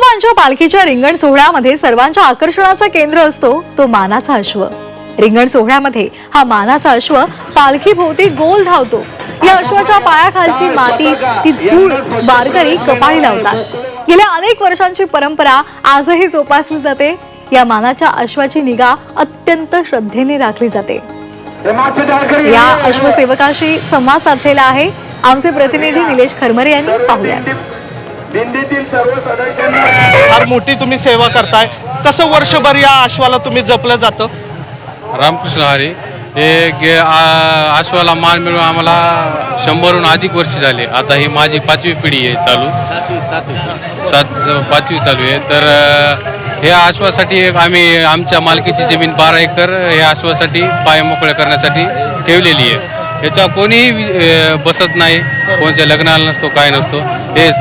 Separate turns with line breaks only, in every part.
तुकोबांच्या पालखीच्या रिंगण सोहळ्यामध्ये सर्वांच्या आकर्षणाचा केंद्र असतो तो मानाचा अश्व. रिंगण सोहळ्यामध्ये हा मानाचा अश्व पालखी भोवती गोल धावतो. या अश्वाच्या पायाखालची माती ती धूळ वारकरी कपाळी लावतात. गेल्या अनेक वर्षांची परंपरा आजही जोपासली जाते. या मानाच्या अश्वाची निगा अत्यंत श्रद्धेने राखली जाते. या अश्वसेवकाशी संवाद साधलेला आहे. आमचे प्रतिनिधी निलेश खरमरे यांनी पाहूया
दिंडीतील सर्व सदस्यांना
फार मोठी तुम्ही सेवा करताय. कसं वर्षभर या अश्वाला तुम्ही जपलं जातं?
रामकृष्ण हरी हे गे आ- आश्वाला मान मिळून आम्हाला शंभरहून अधिक वर्ष झाले. आता ही माझी पाचवी पिढी आहे चालू. सात पाचवी चालू आहे. तर अ, ह्या आश्वासाठी एक आम्ही आमच्या मालकीची जमीन बारा एकर या आश्वासाठी पाय मोकळे करण्यासाठी ठेवलेली आहे. याच्या कोणीही वि- अ, बसत नाही. कोणत्या लग्नाला नसतो काय नसतो. हे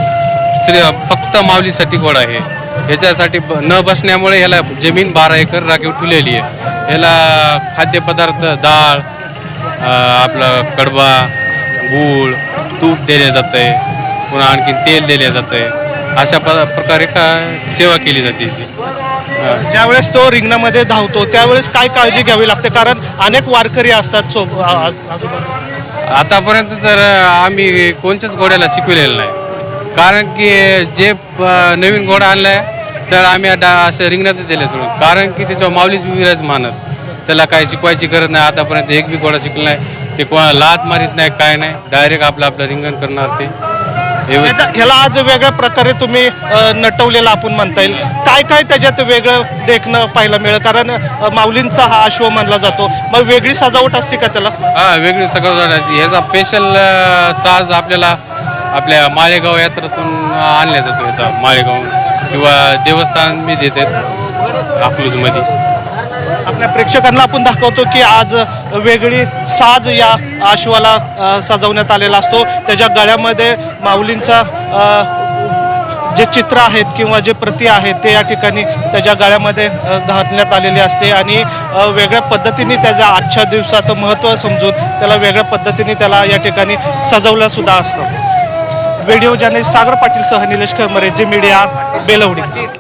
श्री फक्त माऊलीसाठी गोड आहे. याच्यासाठी ब- न बसण्यामुळे याला जमीन बारा एकर राखीव ठेवलेली आहे. याला खाद्यपदार्थ डाळ आपलं कडबा गूळ तूप दिले जातं आहे पुन्हा आणखी तेल दिले जातं आहे अशा प प्रकारे का सेवा केली जाते
ज्यावेळेस तो रिंगणामध्ये धावतो त्यावेळेस काय काळजी घ्यावी लागते? कारण अनेक वारकरी असतात सोब आजूबाजूला.
आतापर्यंत तर आम्ही कोणत्याच घोड्याला शिकवलेलं नाही. कारण की जे नवीन घोडा आणलाय तर आम्ही आता असं रिंगणात दिले सोडून. कारण की त्याच्यावर माऊलीच विराज मानत. त्याला काय शिकवायची गरज नाही. आतापर्यंत एक बी घोडा शिकला नाही. ते कोणाला लात मारित नाही काय नाही. डायरेक्ट आपलं आपलं रिंगण करणार ते.
ह्याला आज वेगळ्या प्रकारे तुम्ही अ, नटवलेलं आपण म्हणता येईल. काय काय त्याच्यात वेगळं देखणं पाहायला मिळेल? कारण अ, माऊलींचा हा अश्व मानला जातो. मग वेगळी सजावट असते का त्याला?
हा वेगळी सगळं ह्याचा स्पेशल साज आपल्याला आपल्या माळेगाव यात्रेतून आणल्या जातो याचा माळेगाव किंवा देवस्थान मी देतात अकलूजमध्ये.
आपल्या प्रेक्षकांना आपण दाखवतो की आज वेगळी साज या आशुवाला सजवण्यात आलेला असतो. त्याच्या गळ्यामध्ये माऊलींचा जे चित्र आहेत किंवा जे प्रती आहेत ते या ठिकाणी त्याच्या गळ्यामध्ये अ, घातण्यात आलेली असते आणि वेगळ्या पद्धतीने त्याच्या आजच्या दिवसाचं महत्त्व समजून त्याला वेगळ्या पद्धतीने त्याला या ठिकाणी सजवलं सुद्धा असतं. व्हिडिओ जर्नलिस्ट सागर पाटील सह निलेश खरमरे जे मीडिया बेलवडी.